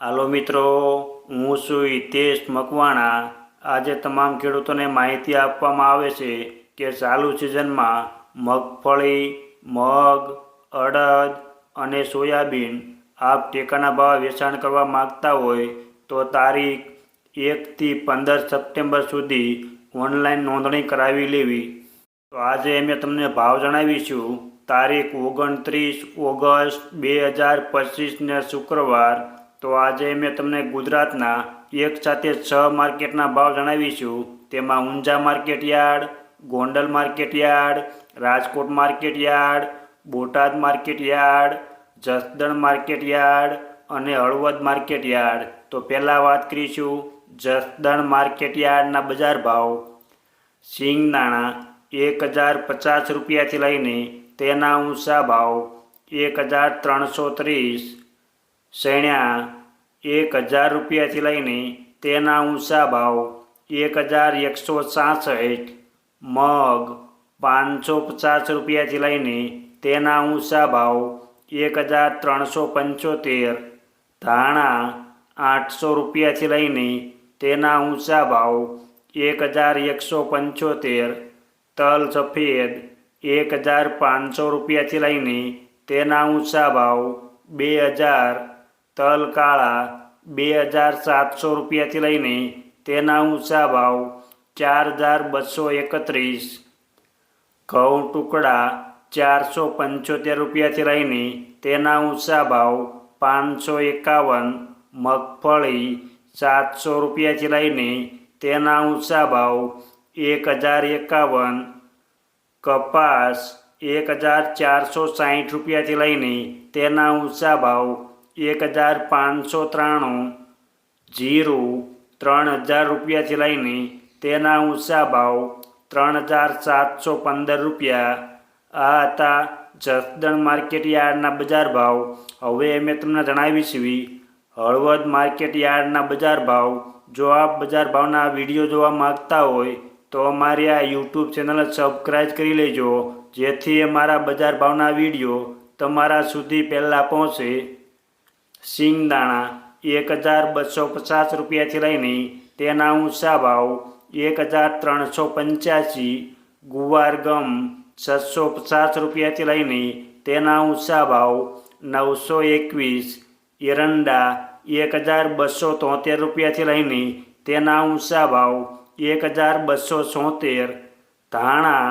હાલો મિત્રો, હું છું હિતેશ મકવાણા. આજે તમામ ખેડૂતોને માહિતી આપવામાં આવે છે કે ચાલુ સિઝનમાં મગફળી, મગ, અડદ અને સોયાબીન આપ ટેકાના ભાવે વેચાણ કરવા માગતા હોય તો તારીખ એકથી પંદર સપ્ટેમ્બર સુધી ઓનલાઈન નોંધણી કરાવી લેવી. તો આજે અમે તમને ભાવ જણાવીશું. તારીખ ઓગણત્રીસ ઓગસ્ટ બે હજાર પચીસને શુક્રવાર તો આજે મેં તમને ગુજરાતના એક સાથે છ માર્કેટના ભાવ જણાવીશું તેમાં Unjha market yard, Gondal market yard, Rajkot market yard, Botad market yard, Jasdan market yard અને હળવદ માર્કેટ યાર્ડ. તો પહેલાં વાત કરીશું જસદણ માર્કેટ યાર્ડના બજાર ભાવ. સિંગદાણા એક હજાર પચાસ રૂપિયાથી લઈને તેના ઊંચા ભાવ એક હજાર ત્રણસો ત્રીસ. શેણ્યા એક હજાર રૂપિયાથી લઈને તેના ઊંચા ભાવ એક હજાર એકસો સાસઠ, મગ પાંચસો પચાસ રૂપિયાથી લઈને તેના ઊંચા ભાવ એક હજાર ત્રણસો પંચોતેર, ધાણા આઠસો રૂપિયાથી લઈને તેના ઊંચા ભાવ એક હજાર એકસો પંચોતેર, તલ સફેદ એક હજાર પાંચસો રૂપિયાથી લઈને તેના ઊંચા ભાવ બે હજાર તલ કાળા બે હજાર સાતસો રૂપિયાથી લઈને તેના ઊંચા ભાવ ચાર હજાર બસો એકત્રીસ. ઘઉં ટુકડા ચારસો પંચોતેર રૂપિયાથી લઈને તેના ઊંચા ભાવ પાંચસો એકાવન. મગફળી સાતસો રૂપિયાથી લઈને તેના ઊંચા ભાવ એક હજાર એકાવન. કપાસ એક હજાર ચારસો સાહીઠ રૂપિયાથી લઈને તેના ઊંચા ભાવ એક હજાર પાંચસો ત્રાણું જીરું ત્રણ હજાર રૂપિયાથી લઈને તેના ઊંચા ભાવ ત્રણ હજાર સાતસો પંદર રૂપિયા. આ હતા જસદણ માર્કેટ યાર્ડના બજાર ભાવ. હવે મેં તમને જણાવીશું હળવદ માર્કેટ યાર્ડના બજાર ભાવ. જો આપ બજાર ભાવના વીડિયો જોવા માગતા હોય, તો અમારી આ યુટ્યુબ ચેનલ સબસ્ક્રાઈબ કરી લેજો, જેથી અમારા બજાર ભાવના વીડિયો તમારા સુધી પહેલાં પહોંચે. સિંગદાણા એક હજાર બસો પચાસ રૂપિયાથી લઈને તેના ઊંચા ભાવ એક હજાર ત્રણસો પંચ્યાસી, ગુવાર ગમ છસો પચાસ રૂપિયાથી લઈને તેના ઊંચા ભાવ નવસો એકવીસ, એરંડા એક હજાર બસો તોતેર રૂપિયાથી લઈને તેના ઊંચા ભાવ એક હજાર બસો છોતેર, ધાણા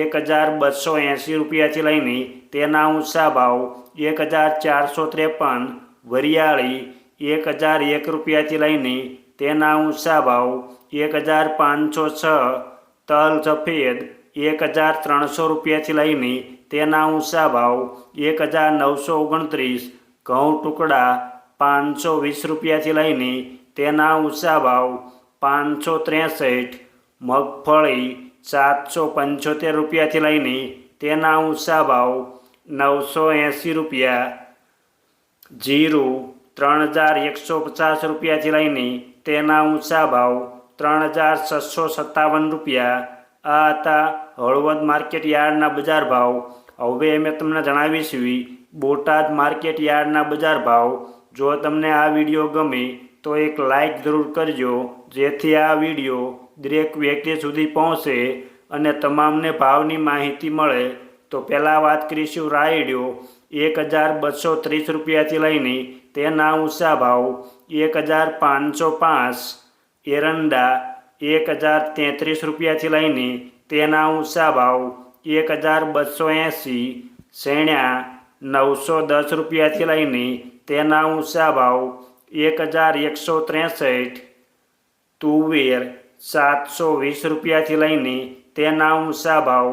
એક હજાર બસો એંસી રૂપિયાથી લઈને તેના ઊંચા ભાવ એક હજાર ચારસો ત્રેપન વરિયાળી એક હજાર એક રૂપિયાથી લઈને તેના ઊંચા ભાવ એક હજાર પાંચસો છ, તલ સફેદ એક હજાર ત્રણસો રૂપિયાથી લઈને તેના ઊંચા ભાવ એક હજાર નવસો ઓગણત્રીસ, ઘઉં ટુકડા પાંચસો વીસ રૂપિયાથી લઈને તેના ઊંચા ભાવ પાંચસો ત્રેસઠ, મગફળી સાતસો પંચોતેર રૂપિયાથી લઈને તેના ઊંચા ભાવ નવસો એંસી રૂપિયા જીરું ત્રણ હજાર એકસો પચાસ રૂપિયાથી લઈને તેના ઊંચા ભાવ ત્રણ હજાર છસો સત્તાવન રૂપિયા. આ હતા હળવદ માર્કેટ યાર્ડના બજાર ભાવ. હવે મેં તમને જણાવીશું બોટાદ માર્કેટ યાર્ડના બજાર ભાવ. જો તમને આ વીડિયો ગમે તો એક લાઈક જરૂર કરજો, જેથી આ વીડિયો દરેક વ્યક્તિ સુધી પહોંચે અને તમામને ભાવની માહિતી મળે. તો પહેલાં વાત કરીશું રાયડિયો એક હજાર બસો ત્રીસ રૂપિયાથી લઈને તેના ઊંચા ભાવ એક હજાર પાંચસો પાંચ, એરંડા એક હજાર તેત્રીસ રૂપિયાથી લઈને તેના ઊંચા ભાવ એક હજાર બસો એંસી શેણ્યા નવસો દસ રૂપિયાથી લઈને તેના ઊંચા ભાવ એક હજાર એકસો ત્રેસઠ, તુવેર સાતસો વીસ રૂપિયાથી લઈને તેના ઊંચા ભાવ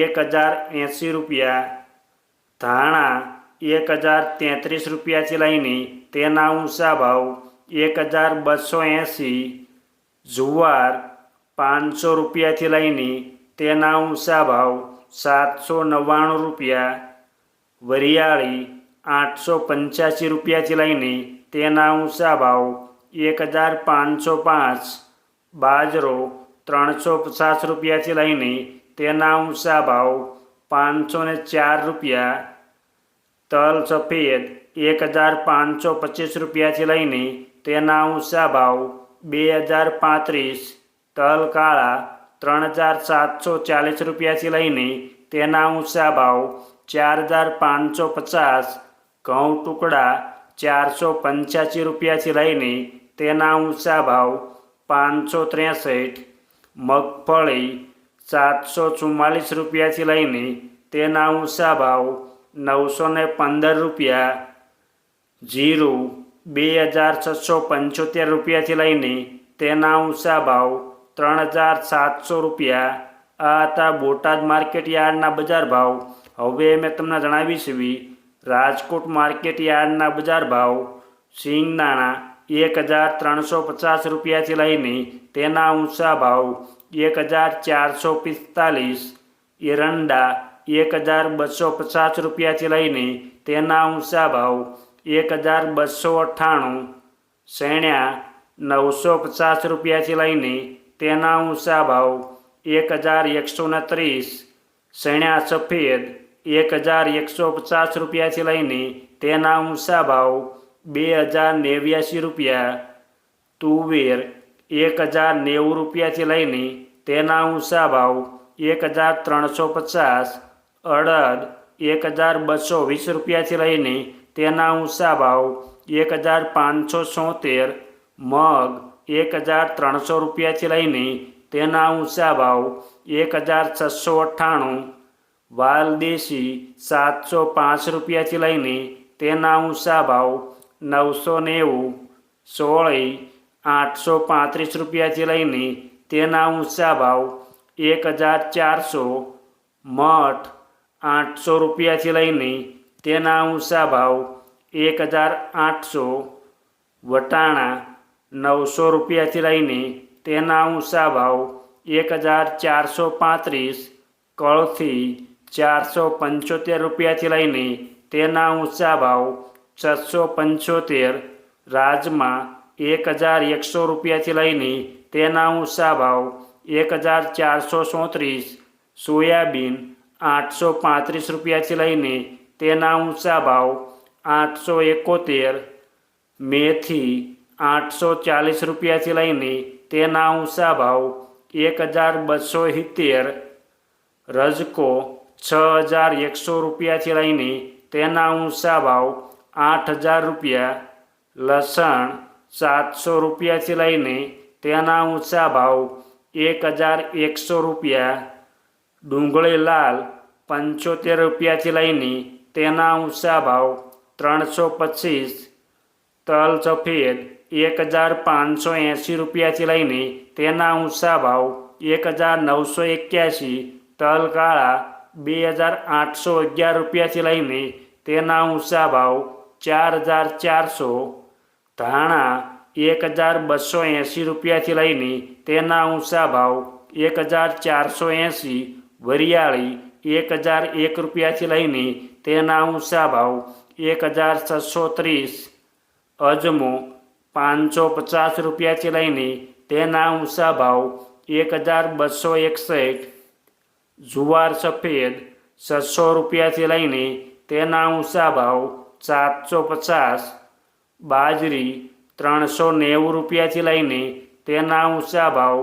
એક હજાર એંસી રૂપિયા ધાણા એક હજાર તેત્રીસ રૂપિયાથી લઈને તેના ઊંચા ભાવ એક હજાર બસો એંસી, જુવાર પાંચસો રૂપિયાથી લઈને તેના ઊંચા ભાવ સાતસો નવ્વાણું રૂપિયા, વરિયાળી આઠસો પંચ્યાસી રૂપિયાથી લઈને તેના ઊંચા ભાવ એક હજાર પાંચસો પાંચ, બાજરો ત્રણસો પચાસ રૂપિયાથી લઈને તેના ઊંચા ભાવ પાંચસો ને ચાર રૂપિયા તલ સફેદ એક હજાર પાંચસો પચીસ રૂપિયાથી લઈને તેના ઊંચા ભાવ બે હજાર પાંત્રીસ, તલ કાળા ત્રણ હજાર સાતસો ચાલીસ રૂપિયાથી લઈને તેના ઊંચા ભાવ ચાર હજાર પાંચસો પચાસ, ઘઉં ટુકડા ચારસો પંચ્યાસી રૂપિયાથી લઈને તેના ઊંચા ભાવ પાંચસો ત્રેસઠ, મગફળી સાતસો ચુમ્માલીસ રૂપિયાથી લઈને તેના ઊંચા ભાવ નવસો ને પંદર રૂપિયા, જીરું બે હજાર છસો પંચોતેર રૂપિયાથી લઈને તેના ઊંચા ભાવ ત્રણ હજાર સાતસો રૂપિયા. આ હતા બોટાદ માર્કેટ યાર્ડના બજાર ભાવ. હવે મેં તમને જણાવી એવી રાજકોટ માર્કેટ યાર્ડના બજાર ભાવ. સિંગદાણા એક હજાર ત્રણસો પચાસ રૂપિયાથી લઈને તેના ઊંચા ભાવ એક હજાર ચારસો પિસ્તાલીસ. એરંડા એક હજાર બસો પચાસ રૂપિયાથી લઈને તેના ઊંચા ભાવ એક હજાર બસો અઠ્ઠાણું, શેણ્યા નવસો પચાસ રૂપિયાથી લઈને તેના ઊંચા ભાવ એક હજાર એકસો ને ત્રીસ શેણ્યા સફેદ એક હજાર એકસો પચાસ રૂપિયાથી લઈને તેના ઊંચા ભાવ બે હજાર નેવ્યાસી રૂપિયા, તુવેર એક હજાર નેવું રૂપિયાથી લઈને તેના ઊંચા ભાવ એક હજાર ત્રણસો પચાસ અડદ એક હજાર બસો વીસ રૂપિયાથી લઈને તેના ઊંચા ભાવ એક હજાર પાંચસો સોતેર, મગ એક હજાર ત્રણસો રૂપિયાથી લઈને તેના ઊંચા ભાવ એક હજાર છસો અઠ્ઠાણું, વાલદેશી સાતસો પાંચ રૂપિયાથી લઈને તેના ઊંચા ભાવ નવસો નેવું, સોળી, આઠસો પાંત્રીસ રૂપિયાથી લઈને તેના ઊંચા ભાવ એક હજાર ચારસો, મઠ આઠસો રૂપિયાથી લઈને તેના ઊંચા ભાવ એક હજાર આઠસો, વટાણા નવસો રૂપિયાથી લઈને તેના ઊંચા ભાવ એક હજાર ચારસો પાંત્રીસ, કળથી ચારસો પંચોતેર રૂપિયાથી લઈને તેના ઊંચા ભાવ છસો પંચોતેર, રાજમાં એક હજાર એકસો રૂપિયાથી લઈને તેના ઊંચા ભાવ એક હજાર ચારસો ચોત્રીસ, સોયાબીન આઠસો પાંત્રીસ રૂપિયાથી લઈને તેના ઊંચા ભાવ આઠસો એકોતેર, મેથી આઠસો ચાલીસ રૂપિયાથી લઈને તેના ઊંચા ભાવ એક હજાર બસો સિત્તેર, રજકો છ હજાર એકસો રૂપિયાથી લઈને તેના ઊંચા ભાવ આઠ હજાર રૂપિયા, લસણ સાતસો રૂપિયાથી લઈને તેના ઊંચા ભાવ એક હજાર એકસો રૂપિયા ડુંગળી લાલ પંચોતેર રૂપિયાથી લઈને તેના ઊંચા ભાવ ત્રણસો પચીસ, તલ સફેદ એક હજાર પાંચસો એંસી રૂપિયાથી લઈને તેના ઊંચા ભાવ એક હજાર નવસો એક્યાસી, તલ કાળા બે હજાર આઠસો અગિયાર રૂપિયાથી લઈને તેના ઊંચા ભાવ ચાર હજાર ચારસો, ધાણા એક હજાર બસો એંસી રૂપિયાથી લઈને તેના ઊંચા ભાવ એક હજાર ચારસો એંસી વરિયાળી એક હજાર એક રૂપિયાથી લઈને તેના ઊંચા ભાવ એક હજાર છસો ત્રીસ, અજમો પાંચસો પચાસ રૂપિયાથી લઈને તેના ઊંચા ભાવ એક હજાર બસો એકસઠ, જુવાર સફેદ છસો રૂપિયાથી લઈને તેના ઊંચા ભાવ સાતસો પચાસ, બાજરી ત્રણસો નેવું રૂપિયાથી લઈને તેના ઊંચા ભાવ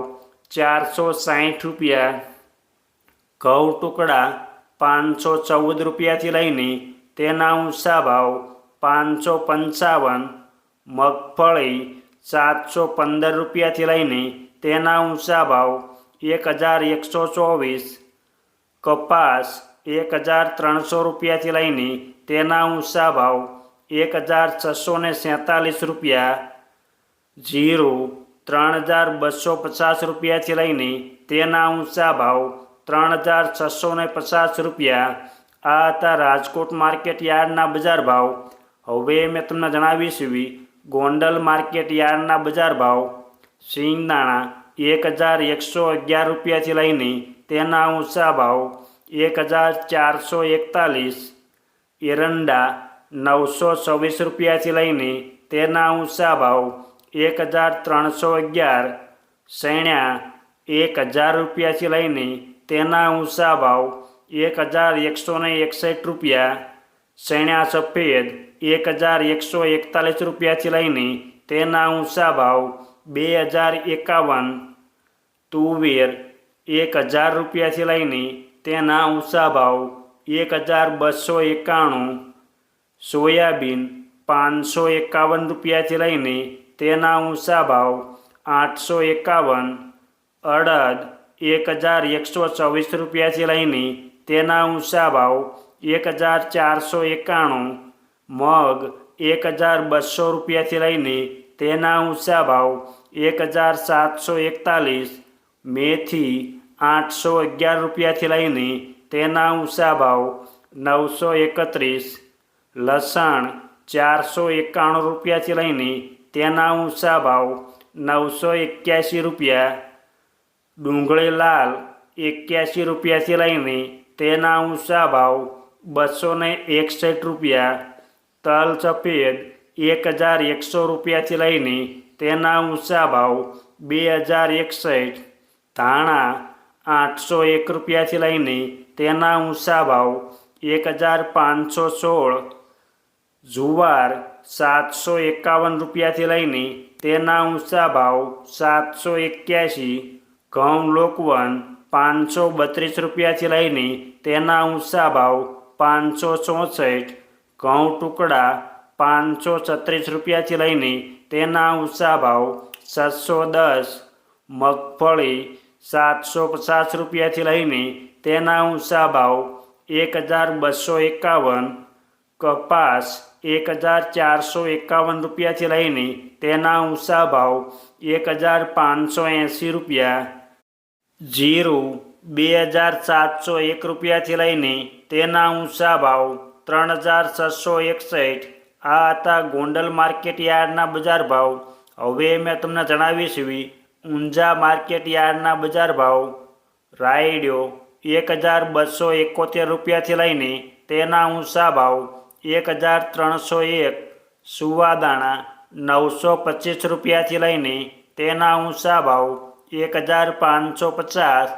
ચારસો સાઠ રૂપિયા. ઘઉં ટુકડા પાંચસો ચૌદ રૂપિયાથી લઈને તેના ઊંચા ભાવ પાંચસો પંચાવન, મગફળી સાતસો પંદર રૂપિયાથી લઈને તેના ઊંચા ભાવ એક હજાર એકસો ચોવીસ, કપાસ એક હજાર ત્રણસો રૂપિયાથી લઈને તેના ઊંચા ભાવ એક હજાર છસો ને સેંતાલીસ રૂપિયા, જીરું ત્રણ હજાર બસો પચાસ રૂપિયાથી લઈને તેના ઊંચા ભાવ ત્રણ હજાર છસો ને પચાસ રૂપિયા. આ હતા રાજકોટ માર્કેટ યાર્ડના બજાર ભાવ. હવે મેં તમને જણાવીશ ગોંડલ માર્કેટ યાર્ડના બજાર ભાવ. સિંગદાણા એક હજાર એકસો અગિયાર રૂપિયાથી લઈને તેના ઊંચા ભાવ એક હજાર ચારસો એકતાલીસ. એરંડા નવસો છવ્વીસ રૂપિયાથી લઈને તેના ઊંચા ભાવ એક હજાર ત્રણસો અગિયાર. સૈણ્યા એક હજાર રૂપિયાથી લઈને તેના ઊંચા ભાવ એક હજાર એકસો ને એકસઠ રૂપિયા, સૈણ્યા સફેદ એક હજાર એકસો એકતાલીસ રૂપિયાથી લઈને તેના ઊંચા ભાવ બે હજાર એકાવન, તુવેર એક હજાર રૂપિયાથી લઈને તેના ઊંચા ભાવ એક હજાર બસો એકાણું, સોયાબીન પાંચસો એકાવન રૂપિયાથી લઈને તેના ઊંચા ભાવ આઠસો એકાવન, અડદ એક હજાર એકસો ચોવીસ રૂપિયાથી લઈને તેના ઊંચા ભાવ એક હજાર ચારસો એકાણું, મગ એક હજાર બસો રૂપિયાથી લઈને તેના ઊંચા ભાવ એક હજાર સાતસો એકતાલીસ, મેથી આઠસો અગિયાર રૂપિયાથી લઈને તેના ઊંચા ભાવ નવસો એકત્રીસ, લસણ ચારસો એકાણું રૂપિયાથી લઈને તેના ઊંચા ભાવ નવસો એક્યાસી રૂપિયા ડુંગળી લાલ એક્યાસી રૂપિયાથી લઈને તેના ઊંચા ભાવ બસો ને એકસઠ રૂપિયા. તલ સફેદ એક હજાર એકસો રૂપિયાથી લઈને તેના ઊંચા ભાવ બે હજાર એકસઠ. ધાણા આઠસો એક રૂપિયાથી લઈને તેના ઊંચા ભાવ એક હજાર પાંચસો સોળ. જુવાર સાતસો એકાવન રૂપિયાથી લઈને તેના ઊંચા ભાવ સાતસો એક્યાસી ઘઉં લોકવન પાંચસો બત્રીસ રૂપિયાથી લઈને તેના ઊંચા ભાવ પાંચસો ચોસઠ, ઘઉં ટુકડા પાંચસો છત્રીસ રૂપિયાથી લઈને તેના ઊંચા ભાવ સાતસો દસ, મગફળી સાતસો પચાસ રૂપિયાથી લઈને તેના ઊંચા ભાવ એક હજાર બસો એકાવન, કપાસ એક હજાર ચારસો એકાવન રૂપિયાથી લઈને તેના ઊંચા ભાવ એક હજાર પાંચસો એંસી રૂપિયા જીરું બે હજાર સાતસો એક રૂપિયાથી લઈને તેના ઊંચા ભાવ ત્રણ હજાર છસો એકસઠ. આ હતા ગોંડલ માર્કેટ યાર્ડના બજાર ભાવ. હવે મેં તમને જણાવી છીએ ઊંઝા માર્કેટ યાર્ડના બજાર ભાવ. રાયડ્યો એક હજાર બસો એકોતેર રૂપિયાથી લઈને તેના ઊંચા ભાવ એક હજાર ત્રણસો એક. સુવાદાણા નવસો પચીસ રૂપિયાથી લઈને તેના ઊંચા ભાવ એક હજાર પાંચસો પચાસ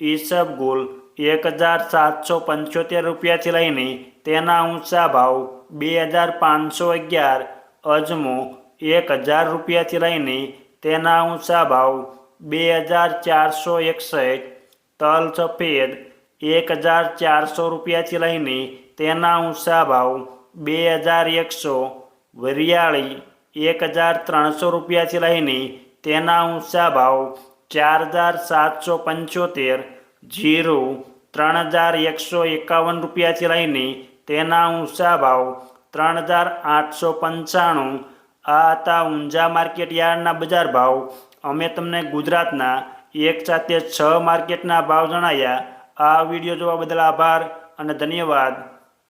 ઈસબગુલ એક હજાર સાતસો પંચોતેર રૂપિયાથી લઈને તેના ઊંચા ભાવ બે હજાર પાંચસો અગિયાર, અજમો એક હજાર રૂપિયાથી લઈને તેના ઊંચા ભાવ બે હજાર ચારસો એકસઠ, તલ સફેદ એક હજાર ચારસો રૂપિયાથી લઈને તેના ઊંચા ભાવ બે હજાર એકસો, વરિયાળી એક હજાર ત્રણસો રૂપિયાથી લઈને તેના ઊંચા ભાવ ચાર હજાર સાતસો પંચોતેર, જીરો, ત્રણ હજાર એકસો એકાવન રૂપિયાથી લઈને તેના ઊંચા ભાવ ત્રણ હજાર આઠસો પંચાણું. આ હતા ઊંઝા માર્કેટ યાર્ડના બજાર ભાવ. અમે તમને ગુજરાતના એક સાથે છ માર્કેટના ભાવ જણાવ્યા આ વીડિયો જોવા બદલ આભાર અને ધન્યવાદ.